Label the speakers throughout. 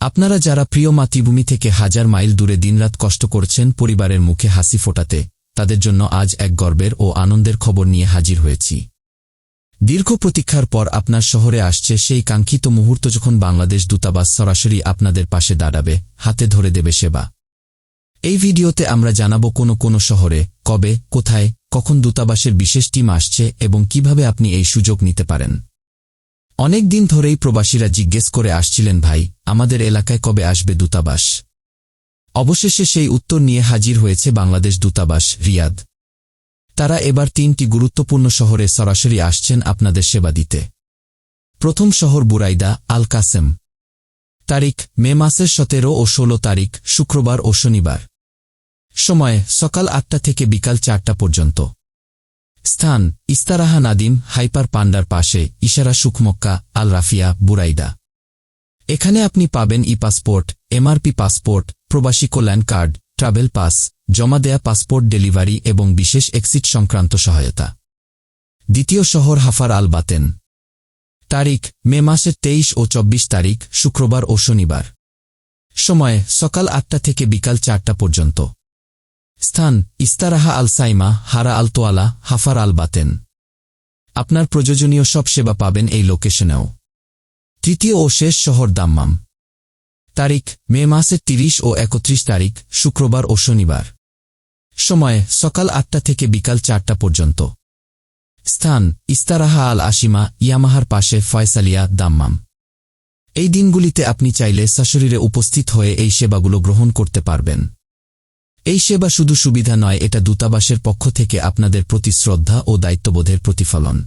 Speaker 1: আপনারা যারা প্রিয় মাতৃভূমি থেকে হাজার মাইল দূরে দিনরাত কষ্ট করছেন পরিবারের মুখে হাসি ফোটাতে, তাদের জন্য আজ এক গর্বের ও আনন্দের খবর নিয়ে হাজির হয়েছি। দীর্ঘ প্রতীক্ষার পর আপনার শহরে আসছে সেই কাঙ্ক্ষিত মুহূর্ত যখন বাংলাদেশ দূতাবাস সরাসরি আপনাদের পাশে দাঁড়াবে, হাতে ধরে দেবে সেবা। এই ভিডিওতে আমরা জানাব কোনো কোনো শহরে, কবে, কোথায়, কখন দূতাবাসের বিশেষ টিম আসছে এবং কীভাবে আপনি এই সুযোগ নিতে পারেন। অনেক দিন ধরেই প্রবাসীরা জিজ্ঞেস করে আসছিলেন, ভাই, আমাদের এলাকায় কবে আসবে দূতাবাস? অবশেষে সেই উত্তর নিয়ে হাজির হয়েছে বাংলাদেশ দূতাবাস, রিয়াদ। তারা এবার তিনটি গুরুত্বপূর্ণ শহরে সরাসরি আসছেন আপনাদের সেবা দিতে। প্রথম শহর বুরাইদা আল কাসেম তারিখ, মে মাসের সতেরো ও ষোলো তারিখ, শুক্রবার ও শনিবার। সময়, সকাল আটটা থেকে বিকাল চারটা পর্যন্ত। স্থান, ইস্তারাহা নাদিম, হাইপার পান্ডার পাশে, ইশারা সুখমক্কা, আল রাফিয়া, বুরাইদা। এখানে আপনি পাবেন ই পাসপোর্ট, এমআরপি পাসপোর্ট, প্রবাসী কল্যাণ কার্ড, ট্রাভেল পাস, জমা দেয়া পাসপোর্ট ডেলিভারি এবং বিশেষ এক্সিট সংক্রান্ত সহায়তা। দ্বিতীয় শহর হাফার আল বাতেন। তারিখ, মে মাসের তেইশ ও চব্বিশ তারিখ, শুক্রবার ও শনিবার। সময়, সকাল আটটা থেকে বিকাল চারটা পর্যন্ত। স্থান, ইস্তারাহা আল সাইমা হারা আল তোয়ালা হাফার আল বাতেন আপনার প্রয়োজনীয় সব সেবা পাবেন এই লোকেশনেও। তৃতীয় ও শেষ শহর দাম্মাম। তারিখ, মে মাসের তিরিশ ও একত্রিশ তারিখ, শুক্রবার ও শনিবার। সময়, সকাল আটটা থেকে বিকাল চারটা পর্যন্ত। স্থান, ইস্তারাহা আল আশিমা ইয়ামাহার পাশে ফয়সালিয়া, দাম্মাম। এই দিনগুলিতে আপনি চাইলে সশরীরে উপস্থিত হয়ে এই সেবাগুলো গ্রহণ করতে পারবেন। এই সেবা শুধু সুবিধা নয়, এটা দূতাবাসের পক্ষ থেকে আপনাদের প্রতি শ্রদ্ধা ও দায়িত্ববোধের প্রতিফলন।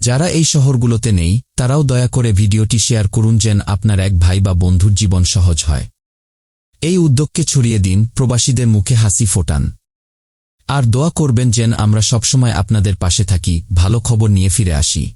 Speaker 1: যারা এই শহরগুলোতে নেই, তারাও দয়া করে ভিডিওটি শেয়ার করুন যেন আপনার এক ভাই বা বন্ধুর জীবন সহজ হয়। এই উদ্যোগকে ছড়িয়ে দিন, প্রবাসীদের মুখে হাসি ফোটান। আর দোয়া করবেন যেন আমরা সবসময় আপনাদের পাশে থাকি, ভালো খবর নিয়ে ফিরে আসি।